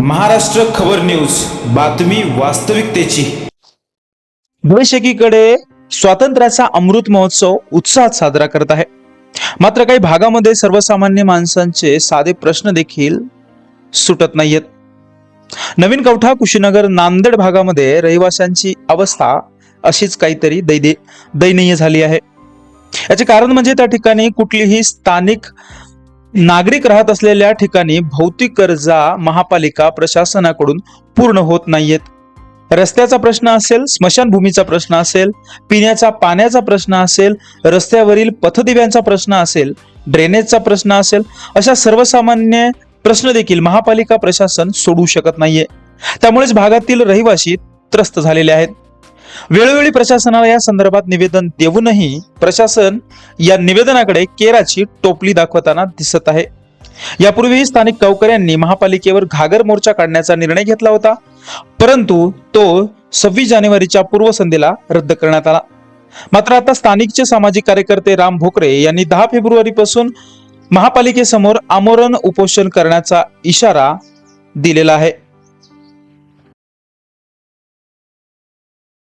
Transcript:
महाराष्ट्र खबर न्यूज बातमी वास्तविकतेची. देश स्वातंत्र्याचा अमृत महोत्सव उत्साहात साजरा करत आहे. मात्र काही भागामध्ये सर्वसामान्य माणसांचे साधे प्रश्न देखील सुटत नाहीयेत. नवीन कवठा कुशीनगर नांदेड भागामध्ये रहिवाशांची अवस्था अशीच काहीतरी दैदे दयनीय झाली आहे. याचे कारण म्हणजे त्या ठिकाणी कुठलीही स्थानिक नागरिक राहत असलेल्या ठिकाणी भौतिक गरजा महापालिका प्रशासनाकडून पूर्ण होत नाहीयेत. रस्त्याचा प्रश्न असेल स्मशानभूमीचा प्रश्न असेल पिण्याचा पाण्याचा प्रश्न असेल रस्त्यावरील पथदिव्यांचा प्रश्न असेल ड्रेनेजचा प्रश्न असेल अशा सर्वसामान्य प्रश्न देखील महापालिका प्रशासन सोडवू शकत नाहीये. त्यामुळेच भागातील रहिवासी त्रस्त झालेले आहेत. वेळोवेळी प्रशासनाला या संदर्भात निवेदन देऊनही प्रशासन या निवेदनाकडे केराची टोपली दाखवताना दिसत आहे. यापूर्वीही स्थानिक गावकऱ्यांनी महापालिकेवर घागर मोर्चा काढण्याचा निर्णय घेतला होता. परंतु तो सव्वीस जानेवारीच्या पूर्वसंध्येला रद्द करण्यात आला. मात्र आता स्थानिकचे सामाजिक कार्यकर्ते राम भोकरे यांनी दहा फेब्रुवारीपासून महापालिकेसमोर आमरण उपोषण करण्याचा इशारा दिलेला आहे.